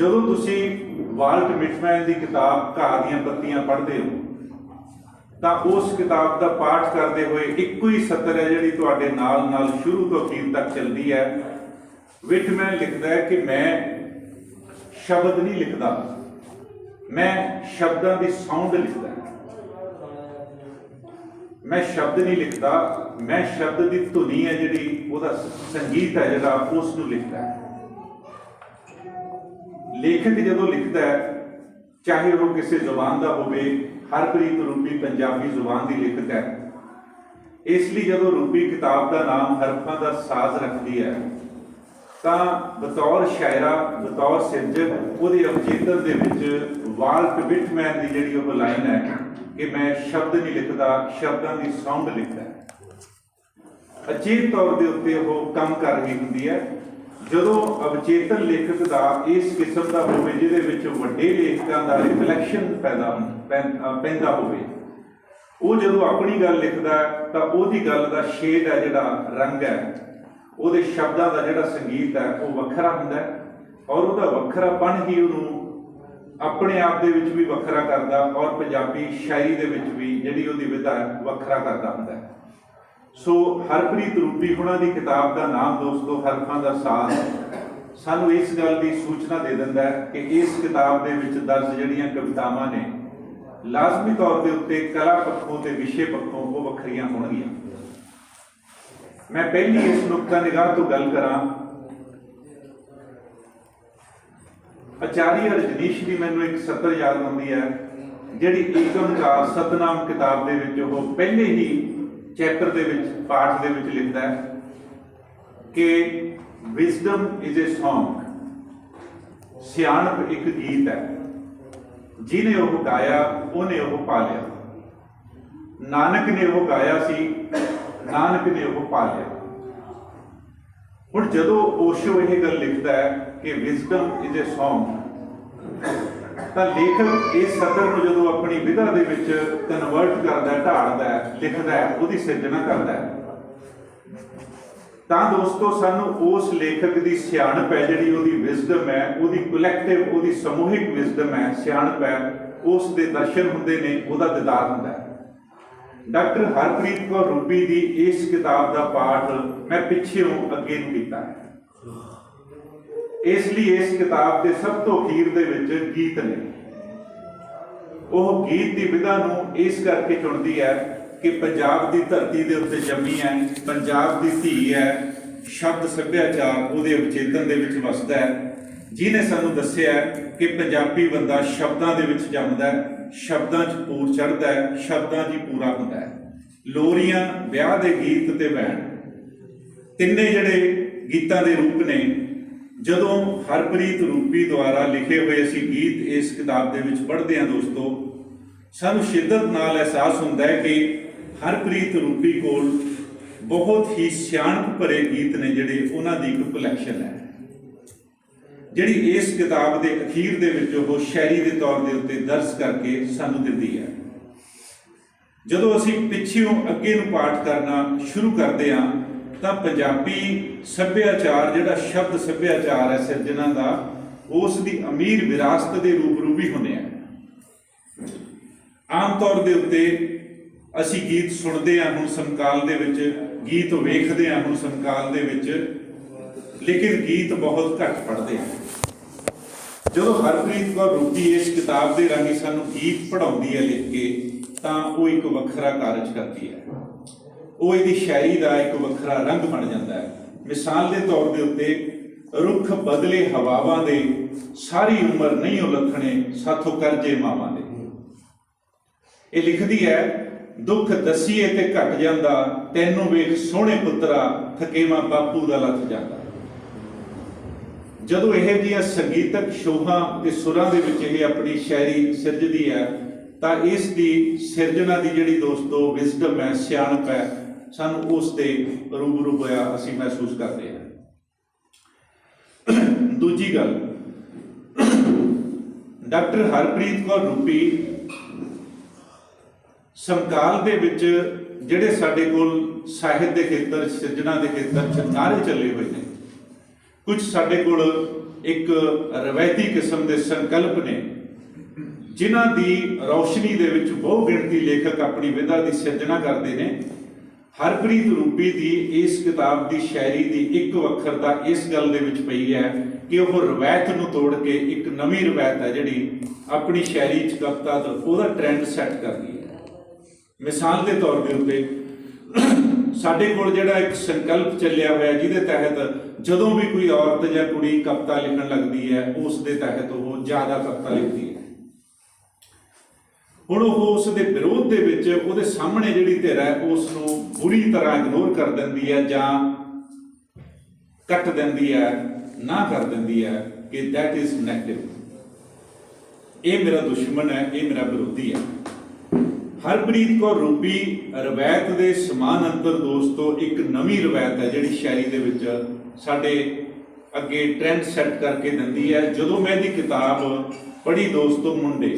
ਜਦੋਂ ਤੁਸੀਂ ਵਾਲਟ ਮਿਟਮੈਨ ਦੀ ਕਿਤਾਬ ਘਾਹ ਦੀਆਂ ਪੱਤੀਆਂ ਪੜ੍ਹਦੇ ਹੋ, ਤਾਂ ਉਸ ਕਿਤਾਬ ਦਾ ਪਾਠ ਕਰਦੇ ਹੋਏ ਇੱਕੋ ਹੀ ਸਤਰ ਹੈ ਜਿਹੜੀ ਤੁਹਾਡੇ ਨਾਲ ਨਾਲ ਸ਼ੁਰੂ ਤੋਂ ਅਖੀਰ ਤੱਕ ਚੱਲਦੀ ਹੈ। ਵਿਟਮੈਨ ਲਿਖਦਾ ਹੈ ਕਿ ਮੈਂ ਸ਼ਬਦ ਨਹੀਂ ਲਿਖਦਾ, ਮੈਂ ਸ਼ਬਦਾਂ ਦੀ ਸਾਊਂਡ ਲਿਖਦਾ ਮੈਂ ਸ਼ਬਦ ਨਹੀਂ ਲਿਖਦਾ, ਮੈਂ ਸ਼ਬਦ ਦੀ ਧੁਨੀ ਹੈ ਜਿਹੜੀ, ਉਹਦਾ ਸੰਗੀਤ ਹੈ ਜਿਹੜਾ, ਉਸ ਨੂੰ ਲਿਖਦਾ ਹੈ। ਲੇਖਕ ਜਦੋਂ ਲਿਖਦਾ ਹੈ, ਚਾਹੇ ਉਹ ਕਿਸੇ ਜ਼ੁਬਾਨ ਦਾ ਹੋਵੇ, ਹਰਪ੍ਰੀਤ ਰੂਪੀ ਪੰਜਾਬੀ ਜ਼ੁਬਾਨ ਦੀ ਲਿਖਤ ਹੈ। ਇਸ ਲਈ ਜਦੋਂ ਰੂਪੀ ਕਿਤਾਬ ਦਾ ਨਾਮ ਹਰਫਾਂ ਦਾ ਸਾਜ਼ ਰੱਖਦੀ ਹੈ, ਤਾਂ ਬਤੌਰ ਸ਼ਾਇਰਾ, ਬਤੌਰ ਸਿਰਜਕ, ਉਹਦੇ ਅਵਚੇਤਨ ਦੇ ਵਿੱਚ ਵਾਲਟ ਵਿਟਮੈਨ ਦੀ ਜਿਹੜੀ ਉਹ ਲਾਈਨ ਹੈ ਕਿ ਮੈਂ ਸ਼ਬਦ ਨਹੀਂ ਲਿਖਦਾ, ਸ਼ਬਦਾਂ ਦੀ ਸਾਊਂਡ ਲਿਖਦਾ ਅਚੇਤ ਤੌਰ ਦੇ ਉੱਤੇ ਉਹ ਕੰਮ ਕਰ ਰਹੀ ਹੁੰਦੀ ਹੈ। ਜਦੋਂ ਅਵਚੇਤਨ ਲੇਖਕ ਦਾ ਇਸ ਕਿਸਮ ਦਾ ਹੋਵੇ, ਜਿਹਦੇ ਵਿੱਚ ਵੱਡੇ ਲੇਖਕਾਂ ਦਾ ਰਿਫਲੈਕਸ਼ਨ ਪੈਦਾ ਪੈਂ- ਅਹ ਪੈਂਦਾ ਹੋਵੇ, ਉਹ ਜਦੋਂ ਆਪਣੀ ਗੱਲ ਲਿਖਦਾ ਤਾਂ ਉਹਦੀ ਗੱਲ ਦਾ ਸ਼ੇਡ ਹੈ ਜਿਹੜਾ ਰੰਗ ਹੈ। ਉਹਦੇ ਸ਼ਬਦਾਂ ਦਾ ਜਿਹੜਾ ਸੰਗੀਤ ਹੈ, ਉਹ ਵੱਖਰਾ ਹੁੰਦਾ ਹੈ ਔਰ ਉਹਦਾ ਵੱਖਰਾਪਣ ਹੀ ਉਹਨੂੰ ਆਪਣੇ ਆਪ ਦੇ ਵਿੱਚ ਵੀ ਵੱਖਰਾ ਕਰਦਾ ਔਰ ਪੰਜਾਬੀ ਸ਼ਾਇਰੀ ਦੇ ਵਿੱਚ ਵੀ ਜਿਹੜੀ ਉਹਦੀ ਵਿਧਾ ਹੈ, ਵੱਖਰਾ ਕਰਦਾ ਹੁੰਦਾ ਹੈ। ਸੋ ਹਰਪ੍ਰੀਤ ਰੂਪੀ ਹੁਣਾਂ ਦੀ ਕਿਤਾਬ ਦਾ ਨਾਮ ਦੋਸਤੋ ਹਰਫਾਂ ਦਾ ਸਾਥ ਸਾਨੂੰ ਇਸ ਗੱਲ ਦੀ ਸੂਚਨਾ ਦੇ ਦਿੰਦਾ ਹੈ ਕਿ ਇਸ ਕਿਤਾਬ ਦੇ ਵਿੱਚ ਦਰਜ ਜਿਹੜੀਆਂ ਕਵਿਤਾਵਾਂ ਨੇ, ਲਾਜ਼ਮੀ ਤੌਰ ਦੇ ਉੱਤੇ ਕਲਾ ਪੱਖੋਂ ਤੇ ਵਿਸ਼ੇ ਪੱਖੋਂ ਉਹ ਵੱਖਰੀਆਂ ਹੋਣਗੀਆਂ। ਮੈਂ ਪਹਿਲੀ ਇਸ ਨੁਕਤਾ ਨਿਗਾਹ ਤੋਂ ਗੱਲ ਕਰਾਂ। ਆਚਾਰੀਆ ਰਜਨੀਸ਼ ਦੀ ਮੈਨੂੰ ਇੱਕ ਸਤਰ ਯਾਦ ਆਉਂਦੀ ਹੈ, ਜਿਹੜੀ ਏਕਮ ਸਤਨਾਮ ਕਿਤਾਬ ਦੇ ਵਿੱਚ ਉਹ ਪਹਿਲੇ ਹੀ ਚੈਪਟਰ ਦੇ ਵਿੱਚ, ਪਾਠ ਦੇ ਵਿੱਚ ਲਿਖਦਾ ਹੈ ਕਿ ਵਿਜ਼ਡਮ ਇਜ਼ ਅ ਸੌਂਗ ਸਿਆਣਪ ਇੱਕ ਗੀਤ ਹੈ। ਜਿਹਨੇ ਉਹ ਗਾਇਆ, ਉਹਨੇ ਉਹ ਪਾਲਿਆ ਨਾਨਕ ਨੇ ਉਹ ਗਾਇਆ ਸੀ, ਨਾਨਕ ਨੇ ਉਹ ਪਾਲਿਆ ਹੁਣ ਜਦੋਂ ਓਸ਼ੋ ਇਹ ਗੱਲ ਲਿਖਦਾ ਹੈ ਕਿ ਵਿਜ਼ਡਮ ਇਜ਼ ਅ ਸੌਂਗ ਤਾਂ ਲੇਖਕ ਇਸ ਸਤਰ ਨੂੰ ਜਦੋਂ ਆਪਣੀ ਵਿਧਾ ਦੇ ਵਿੱਚ ਕਨਵਰਟ ਕਰਦਾ ਢਾਲਦਾ ਲਿਖਦਾ ਉਹਦੀ ਸਿਰਜਣਾ ਕਰਦਾ ਤਾਂ ਦੋਸਤੋ, ਸਾਨੂੰ ਉਸ ਲੇਖਕ ਦੀ ਸਿਆਣਪ ਹੈ ਜਿਹੜੀ ਉਹਦੀ ਵਿਜ਼ਡਮ ਹੈ, ਉਹਦੀ ਕਲੈਕਟਿਵ ਉਹਦੀ ਸਮੂਹਿਕ ਵਿਜ਼ਡਮ ਹੈ, ਸਿਆਣਪ ਹੈ, ਉਸ ਦੇ ਦਰਸ਼ਨ ਹੁੰਦੇ ਨੇ, ਉਹਦਾ ਦਿਦਾਰ ਹੁੰਦਾ ਹੈ। ਡਾਕਟਰ ਹਰਪ੍ਰੀਤ ਕੌਰ ਰੂਬੀ ਦੀ ਇਸ ਕਿਤਾਬ ਦਾ ਪਾਠ ਮੈਂ ਪਿੱਛੇੋਂ ਅੱਗੇ ਨੂੰ ਕੀਤਾ ਹੈ। ਇਸ ਲਈ ਇਸ ਕਿਤਾਬ ਦੇ ਸਭ ਤੋਂ ਅਖੀਰ ਦੇ ਵਿੱਚ ਗੀਤ ਨੇ। ਉਹ ਗੀਤ ਦੀ ਵਿਧਾ ਨੂੰ ਇਸ ਕਰਕੇ ਚੁਣਦੀ ਹੈ ਕਿ ਪੰਜਾਬ ਦੀ ਧਰਤੀ ਦੇ ਉੱਤੇ ਜੰਮੀ ਹੈ, ਪੰਜਾਬ ਦੀ ਧੀ ਹੈ, ਸ਼ਬਦ ਸੱਭਿਆਚਾਰ ਉਹਦੇ ਉਚੇਤਨ ਦੇ ਵਿੱਚ ਵਸਦਾ ਹੈ। ਜਿਹਨੇ ਸਾਨੂੰ ਦੱਸਿਆ ਕਿ ਪੰਜਾਬੀ ਬੰਦਾ ਸ਼ਬਦਾਂ ਦੇ ਵਿੱਚ ਜੰਮਦਾ ਹੈ, ਸ਼ਬਦਾਂ 'ਚ ਪੂਰ ਚੜ੍ਹਦਾ ਹੈ, ਸ਼ਬਦਾਂ 'ਚ ਪੂਰਾ ਹੁੰਦਾ ਹੈ। ਲੋਰੀਆਂ ਵਿਆਹ ਦੇ ਗੀਤ ਤੇ ਬੈਣ। ਤਿੰਨੇ ਜਿਹੜੇ ਗੀਤਾਂ ਦੇ ਰੂਪ ਨੇ ਜਦੋਂ ਹਰਪ੍ਰੀਤ ਰੂਪੀ ਦੁਆਰਾ ਲਿਖੇ ਹੋਏ ਅਸੀਂ ਗੀਤ ਇਸ ਕਿਤਾਬ ਦੇ ਵਿੱਚ ਪੜ੍ਹਦੇ ਹਾਂ ਦੋਸਤੋ, ਸਾਨੂੰ ਸ਼ਿੱਦਤ ਨਾਲ ਅਹਿਸਾਸ ਹੁੰਦਾ ਹੈ ਕਿ ਹਰਪ੍ਰੀਤ ਰੂਪੀ ਕੋਲ ਬਹੁਤ ਹੀ ਸਿਆਣਪ ਭਰੇ ਗੀਤ ਨੇ ਜਿਹੜੇ ਉਹਨਾਂ ਦੀ ਇੱਕ ਕਲੈਕਸ਼ਨ ਹੈ। ਜਿਹੜੀ ਇਸ ਕਿਤਾਬ ਦੇ ਅਖੀਰ ਦੇ ਵਿੱਚ ਉਹ ਸ਼ਾਇਰੀ ਦੇ ਤੌਰ ਦੇ ਉੱਤੇ ਦਰਜ ਕਰਕੇ ਸਾਨੂੰ ਦਿੰਦੀ ਹੈ। ਜਦੋਂ ਅਸੀਂ ਪਿੱਛੇੋਂ ਅੱਗੇ ਨੂੰ ਪਾਠ ਕਰਨਾ ਸ਼ੁਰੂ ਕਰਦੇ ਹਾਂ ਤਾਂ ਪੰਜਾਬੀ ਸੱਭਿਆਚਾਰ, ਜਿਹੜਾ ਸ਼ਬਦ ਸੱਭਿਆਚਾਰ ਹੈ ਸਿਰਜਣਾ ਦਾ, ਉਸ ਦੀ ਅਮੀਰ ਵਿਰਾਸਤ ਦੇ ਰੂਬਰੂ ਵੀ ਹੁੰਦੇ ਆ। ਆਮ ਤੌਰ ਦੇ ਉੱਤੇ ਅਸੀਂ ਗੀਤ ਸੁਣਦੇ ਹਾਂ ਹੁਣ ਸਮਕਾਲ ਦੇ ਵਿੱਚ, ਗੀਤ ਵੇਖਦੇ ਹਾਂ ਹੁਣ ਸਮਕਾਲ ਦੇ ਵਿੱਚ, ਲੇਕਿਨ ਗੀਤ ਬਹੁਤ ਘੱਟ ਪੜ੍ਹਦੇ ਹਾਂ ਜਦੋਂ ਹਰਪ੍ਰੀਤ ਕੌਰ ਰੂਪੀ ਇਸ ਕਿਤਾਬ ਦੇ ਰਾਹੀਂ ਸਾਨੂੰ ਗੀਤ ਪੜ੍ਹਾਉਂਦੀ ਹੈ ਲਿਖ ਕੇ, ਤਾਂ ਉਹ ਇੱਕ ਵੱਖਰਾ ਕਾਰਜ ਕਰਦੀ ਹੈ। ਉਹ ਇਹਦੀ ਸ਼ਾਇਰੀ ਦਾ ਇੱਕ ਵੱਖਰਾ ਰੰਗ ਬਣ ਜਾਂਦਾ ਹੈ। ਮਿਸਾਲ ਦੇ ਤੌਰ ਦੇ ਉੱਤੇ, ਰੁੱਖ ਬਦਲੇ ਹਵਾਵਾਂ ਦੇ, ਸਾਰੀ ਉਮਰ ਨਹੀਂ ਉਲੱਥਣੇ ਸਾਥੋਂ ਕਰਜੇ ਮਾਵਾਂ ਦੇ। ਇਹ ਲਿਖਦੀ ਹੈ, ਦੁੱਖ ਦਸੀਏ ਤੇ ਘਟ ਜਾਂਦਾ, ਤੈਨੂੰ ਵੇਖ ਸੋਹਣੇ ਪੁੱਤਰਾ, ਥਕੇਵਾ ਬਾਪੂ ਦਾ ਲੱਥ ਜਾਂਦਾ। ਜਦੋਂ ਇਹ ਜੀਆਂ ਸੰਗੀਤਕ ਸ਼ੋਹਾਂ ਤੇ ਸੁਰਾਂ ਦੇ ਵਿੱਚ ਇਹ ਆਪਣੀ ਸ਼ਾਇਰੀ ਸਿਰਜਦੀ ਹੈ, ਤਾਂ ਇਸ ਦੀ ਸਿਰਜਣਾ ਦੀ ਜਿਹੜੀ ਦੋਸਤੋ ਵਿਜ਼ਡਮ ਹੈ, ਸਿਆਣਪ ਹੈ ਸਾਨੂੰ ਉਸ ਦੇ ਰੂਬਰੂ ਹੋਇਆ ਅਸੀਂ ਮਹਿਸੂਸ ਕਰਦੇ ਹਾਂ। ਦੂਜੀ ਗੱਲ, ਡਾਕਟਰ ਹਰਪ੍ਰੀਤ ਕੌਰ ਰੂਪੀ ਸਮਕਾਲ ਦੇ ਵਿੱਚ ਜਿਹੜੇ ਸਾਡੇ ਕੋਲ ਸਾਹਿਤ ਦੇ ਖੇਤਰ, ਸਿਰਜਣਾ ਦੇ ਖੇਤਰ ਚ ਨਾਰੇ ਚੱਲੇ ਹੋਏ ਨੇ, ਕੁਝ ਸਾਡੇ ਕੋਲ ਇੱਕ ਰਵਾਇਤੀ ਕਿਸਮ ਦੇ ਸੰਕਲਪ ਨੇ, ਜਿਨ੍ਹਾਂ ਦੀ ਰੌਸ਼ਨੀ ਦੇ ਵਿੱਚ ਬਹੁ ਗਿਣਤੀ ਲੇਖਕ ਆਪਣੀ ਵਿਧਾ ਦੀ ਸਿਰਜਣਾ ਕਰਦੇ ਨੇ। ਹਰਪ੍ਰੀਤ ਰੂਪੀ ਦੀ ਇਸ ਕਿਤਾਬ ਦੀ ਸ਼ਾਇਰੀ ਦੀ ਇੱਕ ਵੱਖਰਤਾ ਇਸ ਗੱਲ ਦੇ ਵਿੱਚ ਪਈ ਹੈ ਕਿ ਉਹ ਰਵਾਇਤ ਨੂੰ ਤੋੜ ਕੇ ਇੱਕ ਨਵੀਂ ਰਵਾਇਤ ਹੈ ਜਿਹੜੀ ਆਪਣੀ ਸ਼ਾਇਰੀ ਚ ਕਵਿਤਾ ਦਾ ਉਹਦਾ ਟ੍ਰੈਂਡ ਸੈੱਟ ਕਰਦੀ ਹੈ। ਮਿਸਾਲ ਦੇ ਤੌਰ ਦੇ ਉੱਤੇ ਸਾਡੇ ਕੋਲ ਜਿਹੜਾ ਇੱਕ ਸੰਕਲਪ ਚੱਲਿਆ ਹੋਇਆ ਜਿਹਦੇ ਤਹਿਤ ਜਦੋਂ ਵੀ ਕੋਈ ਔਰਤ ਜਾਂ ਕੁੜੀ ਕਵਿਤਾ ਲਿਖਣ ਲੱਗਦੀ ਹੈ, ਉਸ ਦੇ ਤਹਿਤ ਉਹ ਜ਼ਿਆਦਾ ਕਵਿਤਾ ਲਿਖਦੀ ਹੈ। ਹੁਣ ਉਹ ਉਸ ਦੇ ਵਿਰੋਧ ਦੇ ਵਿੱਚ ਉਹਦੇ ਸਾਹਮਣੇ ਜਿਹੜੀ ਧਿਰ ਹੈ, ਉਸ ਨੂੰ ਬੁਰੀ ਤਰ੍ਹਾਂ ਇਗਨੋਰ ਕਰ ਦਿੰਦੀ ਹੈ ਜਾਂ ਕੱਟ ਦਿੰਦੀ ਹੈ, ਨਾ ਕਰ ਦਿੰਦੀ ਹੈ ਕਿ that ਇਜ਼ negative ਇਹ ਮੇਰਾ ਦੁਸ਼ਮਣ ਹੈ, ਇਹ ਮੇਰਾ ਵਿਰੋਧੀ ਹੈ। ਹਰਪ੍ਰੀਤ ਕੌਰ ਰੂਪੀ ਰਵਾਇਤ ਦੇ ਸਮਾਨ ਅੰਤਰ ਦੋਸਤੋ, ਇੱਕ ਨਵੀਂ ਰਵਾਇਤ ਹੈ ਜਿਹੜੀ ਸ਼ਾਇਰੀ ਦੇ ਵਿੱਚ ਸਾਡੇ ਅੱਗੇ ਟ੍ਰੈਂਡ ਸੈੱਟ ਕਰਕੇ ਦਿੰਦੀ ਹੈ। ਜਦੋਂ ਮੈਂ ਇਹਦੀ ਕਿਤਾਬ ਪੜ੍ਹੀ ਦੋਸਤੋ, ਮੁੰਡੇ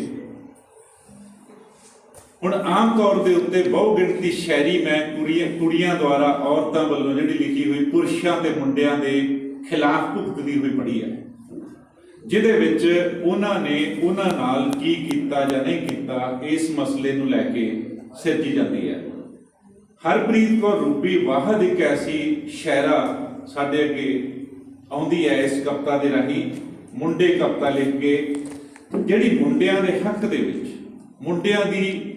ਹੁਣ ਆਮ ਤੌਰ ਦੇ ਉੱਤੇ ਬਹੁ ਗਿਣਤੀ ਸ਼ਾਇਰੀ ਮੈਂ ਕੁੜੀਆਂ ਕੁੜੀਆਂ ਦੁਆਰਾ ਔਰਤਾਂ ਵੱਲੋਂ ਜਿਹੜੀ ਲਿਖੀ ਹੋਈ ਪੁਰਸ਼ਾਂ ਤੇ ਮੁੰਡਿਆਂ ਦੇ ਖਿਲਾਫ ਭੁਗਤਦੀ ਹੋਈ ਪੜ੍ਹੀ ਹੈ। ਜਿਹਦੇ ਵਿੱਚ ਉਹਨਾਂ ਨੇ ਉਹਨਾਂ ਨਾਲ ਕੀ ਕੀਤਾ ਜਾਂ ਨਹੀਂ ਕੀਤਾ ਇਸ ਮਸਲੇ ਨੂੰ ਲੈ ਕੇ ਸਿਰਜੀ ਜਾਂਦੀ ਹੈ। ਹਰਪ੍ਰੀਤ ਕੌਰ ਰੂਪੀ ਵਾਹਦ ਇੱਕ ਐਸੀ ਸ਼ਾਇਰਾ ਸਾਡੇ ਅੱਗੇ ਆਉਂਦੀ ਹੈ ਇਸ ਕਵਿਤਾ ਦੇ ਰਾਹੀਂ, ਮੁੰਡੇ ਕਵਿਤਾ ਲਿਖ ਕੇ, ਜਿਹੜੀ ਮੁੰਡਿਆਂ ਦੇ ਹੱਕ ਦੇ ਵਿੱਚ, ਮੁੰਡਿਆਂ ਦੀ